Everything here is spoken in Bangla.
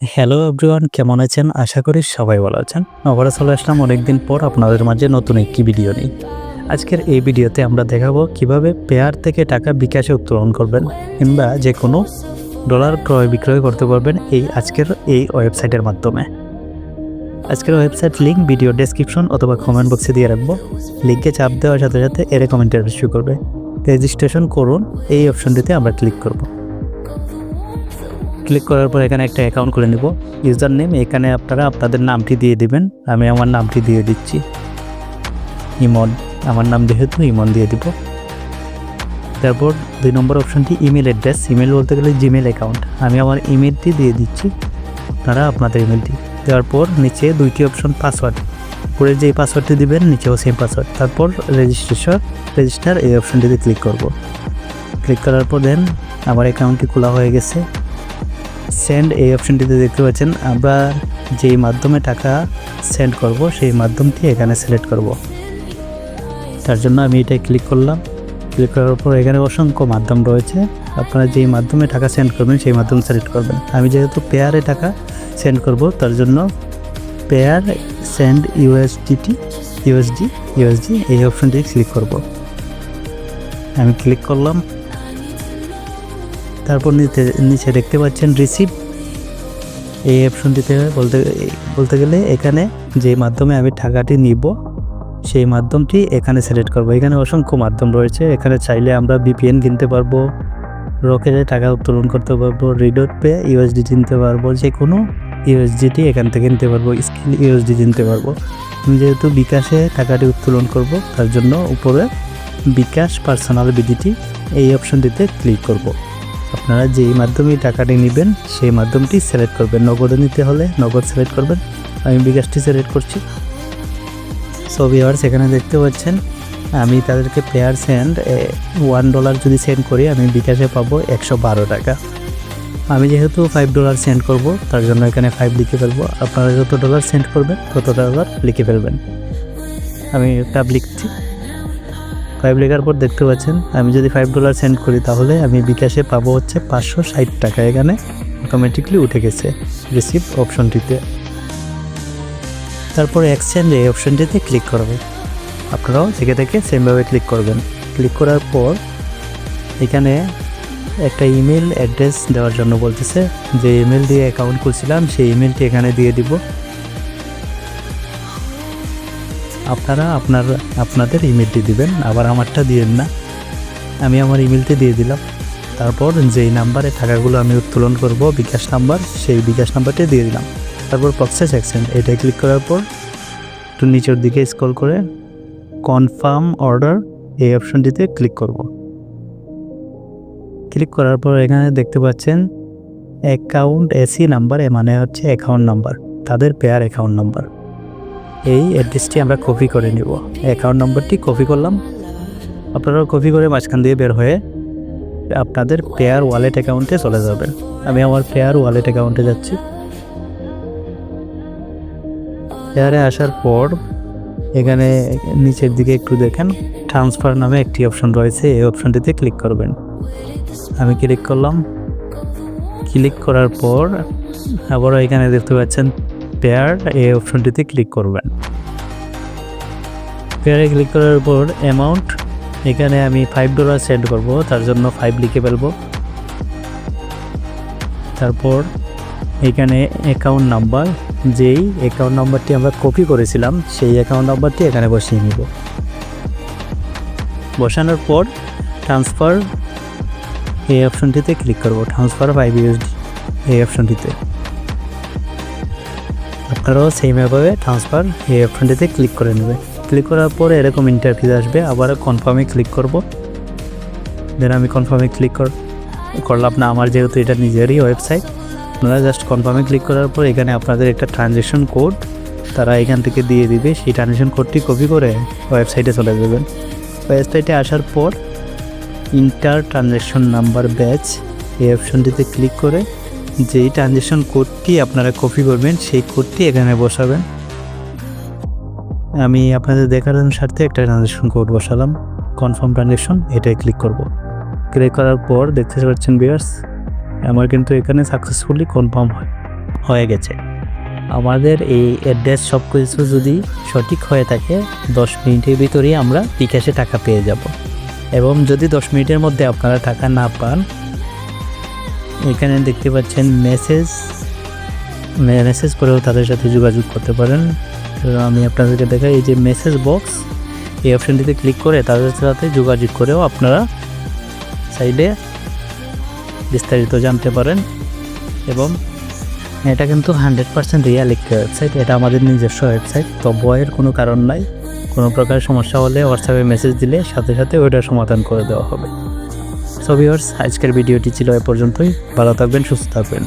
হ্যালো এভরিওয়ান কেমন আছেন? আশা করি সবাই ভালো আছেন। আবারও চলে আসলাম অনেকদিন পর আপনাদের মাঝে নতুন একটি ভিডিও নিই আজকের এই ভিডিওতে আমরা দেখাবো কীভাবে পেয়ার থেকে টাকা বিকাশে উত্তোলন করবেন কিংবা যে কোনো ডলার ক্রয় বিক্রয় করতে পারবেন এই আজকের এই ওয়েবসাইটের মাধ্যমে। আজকের ওয়েবসাইট লিঙ্ক ভিডিও ডেসক্রিপশন অথবা কমেন্ট বক্সে দিয়ে রাখব। লিঙ্কে চাপ দেওয়ার সাথে সাথে এর কমেন্ট শুরু করবে। রেজিস্ট্রেশন করুন, এই অপশনটিতে আমরা ক্লিক করব। ক্লিক করার পর এখানে একটা অ্যাকাউন্ট করে নেব। ইউজার নেম এখানে আপনারা আপনাদের নামটি দিয়ে দিবেন। আমি আমার নামটি দিয়ে দিচ্ছি। ইমন, আমার নাম যেহেতু ইমন দিয়ে দিব। তারপর দুই নম্বর অপশানটি ইমেল অ্যাড্রেস ইমেল বলতে গেলে জিমেল অ্যাকাউন্ট আমি আমার ইমেলটি দিয়ে দিচ্ছি। আপনারা আপনাদের ইমেলটি দেওয়ার পর নিচে দুইটি অপশন পাসওয়ার্ড উপরে যেই পাসওয়ার্ডটি দিবেন, নিচেও সেম পাসওয়ার্ড তারপর রেজিস্ট্রেশন রেজিস্টার এই অপশনটিতে ক্লিক করব। ক্লিক করার পর দেন আমার অ্যাকাউন্টটি খোলা হয়ে গেছে। সেন্ড এই অপশনটিতে দেখতে পাচ্ছেন, আমরা যেই মাধ্যমে টাকা সেন্ড করব, সেই মাধ্যমটি এখানে সিলেক্ট করব। তার জন্য আমি এটাই ক্লিক করলাম। ক্লিক করার পর এখানে অসংখ্য মাধ্যম রয়েছে। আপনারা যেই মাধ্যমে টাকা সেন্ড করবেন, সেই মাধ্যম সিলেক্ট করবেন। আমি যেহেতু পেয়ারে টাকা সেন্ড করব, তার জন্য payer send USDT USD USD এই অপশনটি ক্লিক করব। আমি ক্লিক করলাম। তারপর নিচে নিচে দেখতে পাচ্ছেন রিসিভ এই অপশনটিতে বলতে বলতে গেলে এখানে যে মাধ্যমে আমি টাকাটি নিব, সেই মাধ্যমটি এখানে সিলেক্ট করব। এখানে অসংখ্য মাধ্যম রয়েছে। এখানে চাইলে আমরা বিপিএন কিনতে পারব, রকেটে টাকা উত্তোলন করতে পারব রিডোট পে ইউএসডি কিনতে পারব যে কোনো ইউএসডিটি এখান থেকে কিনতে পারব, স্কিল ইউএসডি কিনতে পারব। আমি যেহেতু বিকাশে টাকাটি উত্তোলন করব, তার জন্য উপরে বিকাশ পার্সোনাল বিডিটি এই অপশনটিতে ক্লিক করব। আপনারা যেই মাধ্যমে টাকাটি নেবেন, সেই মাধ্যমটি সিলেক্ট করবেন। নগদে নিতে হলে নগদ সিলেক্ট করবেন। আমি বিকাশটি সিলেক্ট করছি। সো ভিওয়ার্স এখানে দেখতে পাচ্ছেন, আমি তাদেরকে পেয়ার সেন্ড ওয়ান ডলার যদি সেন্ড করি, আমি বিকাশে পাবো একশো বারো টাকা। আমি যেহেতু ফাইভ ডলার সেন্ড করব, তার জন্য এখানে ফাইভ লিখে ফেলব। আপনারা যত ডলার সেন্ড করবেন, তত ডলার লিখে ফেলবেন। আমি ট্যাব লিখছি। ফাইভ লেখার পর দেখতে পাচ্ছেন। আমি যদি ফাইভ ডলার সেন্ড করি তাহলে আমি বিকাশে পাবো হচ্ছে পাঁচশো ষাট টাকা। এখানে অটোমেটিকলি উঠে গেছে রিসিভ অপশনটিতে তারপর এক্সচেঞ্জ এই অপশনটিতে ক্লিক করবে। আপনারাও থেকে থেকে সেমভাবে ক্লিক করবেন। ক্লিক করার পর এখানে একটা ইমেল অ্যাড্রেস দেওয়ার জন্য বলতেছে। যে ইমেল দিয়ে অ্যাকাউন্ট খুলছিলাম, সেই ইমেলটি এখানে দিয়ে দিব। আপনারা আপনার, আপনাদের ইমেলটি দিবেন। আবার আমারটা দিবেন না। আমি আমার ইমেলটি দিয়ে দিলাম। তারপর যেই নাম্বারে টাকাগুলো আমি উত্তোলন করব, বিকাশ নাম্বার, সেই বিকাশ নাম্বারটি দিয়ে দিলাম। তারপর প্রসেস অ্যাকশন এটা ক্লিক করার পর একটু নিচের দিকে স্ক্রল করে কনফার্ম অর্ডার এই অপশনটিতে ক্লিক করব। ক্লিক করার পর এখানে দেখতে পাচ্ছেন অ্যাকাউন্ট এসি নাম্বার মানে হচ্ছে অ্যাকাউন্ট নাম্বার তাদের পেয়ার অ্যাকাউন্ট নাম্বার এই অ্যাড্রেসটি আমরা কপি করে নিব। অ্যাকাউন্ট নম্বরটি কপি করলাম। আপনারাও কপি করে মাঝখান দিয়ে বের হয়ে আপনাদের পেয়ার ওয়ালেট অ্যাকাউন্টে চলে যাবেন। আমি আমার পেয়ার ওয়ালেট অ্যাকাউন্টে যাচ্ছি। পেয়ারে আসার পর এখানে নিচের দিকে একটু দেখেন ট্রান্সফার নামে একটি অপশন রয়েছে। এই অপশনটিতে ক্লিক করবেন। আমি ক্লিক করলাম। ক্লিক করার পর আবারও এখানে দেখতে পাচ্ছেন পেয়ার এই অপশনটিতে ক্লিক করবেন। পেয়ারে ক্লিক করার পর অ্যামাউন্ট এখানে আমি ফাইভ ডলার সেন্ড করব, তার জন্য ফাইভ লিখে ফেলব। তারপর এখানে অ্যাকাউন্ট নাম্বার যেই অ্যাকাউন্ট নাম্বারটি আমরা কপি করেছিলাম, সেই অ্যাকাউন্ট নাম্বারটি এখানে বসিয়ে নিব। বসানোর পর ট্রান্সফার এই অপশনটিতে ক্লিক করব ট্রান্সফার ফাইভ ইউএসডি এই অপশনটিতে আপনারাও সেইভাবে ট্রান্সফার এই অপশনটিতে ক্লিক করে নেবে ক্লিক করার পরে এরকম ইন্টারভিউ আসবে আবার কনফার্মে ক্লিক করব। দেন আমি কনফার্মে ক্লিক কর করলাম না, আমার যেহেতু এটা নিজেরই ওয়েবসাইট আপনারা জাস্ট কনফার্মে ক্লিক করার পর এখানে আপনাদের একটা ট্রানজ্যাকশন কোড তারা এখান থেকে দিয়ে দিবে। সেই ট্রানজ্যাকশন কোডটি কপি করে ওয়েবসাইটে চলে যাবেন। ওয়েবসাইটে আসার পর ইন্টার ট্রানজ্যাকশন নাম্বার ব্যাচ এই অপশনটিতে ক্লিক করে যেই ট্রানজ্যাকশন কোডটি আপনারা কপি করবেন, সেই কোডটি এখানে বসাবেন। আমি আপনাদের দেখার স্বার্থে একটা ট্রানজ্যাকশন কোড বসালাম কনফার্ম ট্রানজ্যাকশন এটাই ক্লিক করব। ক্লিক করার পর দেখতে পাচ্ছেন বিয়ার্স আমার কিন্তু এখানে সাকসেসফুলি কনফার্ম হয়ে গেছে। আমাদের এই অ্যাড্রেস সব কিছু যদি সঠিক হয়ে থাকে, দশ মিনিটের ভিতরেই আমরা বিকাশে টাকা পেয়ে যাব। এবং যদি দশ মিনিটের মধ্যে আপনারা টাকা না পান এখানে দেখতে পাচ্ছেন মেসেজ মেসেজ করেও তাদের সাথে যোগাযোগ করতে পারেন। তো আমি আপনাদেরকে দেখাই, এই যে মেসেজ বক্স এই অপশনটিতে ক্লিক করে তাদের সাথে যোগাযোগ করেও আপনারা সাইডে বিস্তারিত জানতে পারেন। এবং এটা কিন্তু হান্ড্রেড পার্সেন্ট রিয়াল একটি ওয়েবসাইট এটা আমাদের নিজস্ব ওয়েবসাইট তো বয়ের কোনো কারণ নাই। কোনো প্রকার সমস্যা হলে হোয়াটসঅ্যাপে মেসেজ দিলে সাথে সাথে ওইটার সমাধান করে দেওয়া হবে। সো ভিউয়ার্স আজকের ভিডিওটি ছিল এ পর্যন্তই। ভালো থাকবেন সুস্থ থাকবেন।